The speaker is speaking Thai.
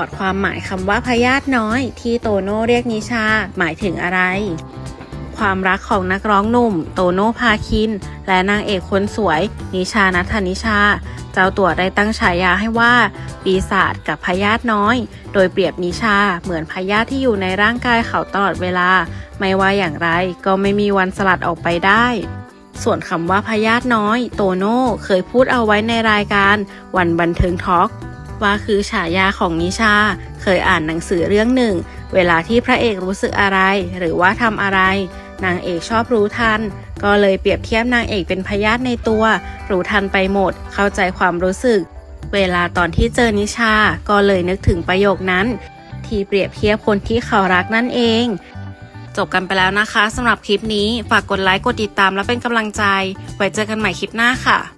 อดความหมายคำว่าพยาธิน้อย ที่โตโน่เรียกนิชา หมายถึงอะไร ความรักของนักร้องหนุ่ม โตโน่พาคิน และนางเอกคนสวย นิชานัทนิชา เจ้าตัวได้ตั้งฉายาให้ว่า ปีศาจกับพยาธิน้อย โดยเปรียบนิชาเหมือนพยาธิที่อยู่ในร่างกายเขาตลอดเวลา ไม่ว่าอย่างไรก็ไม่มีวันสลัดออกไปได้ส่วนคำว่าพยาธิน้อย โตโน่เคยพูดเอาไว้ในรายการ วันบันเทิงทอล์ก ว่าคือฉายาของนิชา เคยอ่านหนังสือเรื่องหนึ่ง เวลาที่พระเอกรู้สึกอะไร หรือว่าทำอะไร นางเอกชอบรู้ทัน ก็เลยเปรียบเทียบนางเอกเป็นพยาธิในตัว รู้ทันไปหมด เข้าใจความรู้สึก เวลาตอนที่เจอนิชา ก็เลยนึกถึงประโยคนั้น ที่เปรียบเทียบคนที่เขารักนั่นเอง จบกันไปแล้วนะคะสำหรับคลิปนี้ ฝากกดไลค์ กดติดตามและเป็นกำลังใจ ไว้เจอกันใหม่คลิปหน้าค่ะ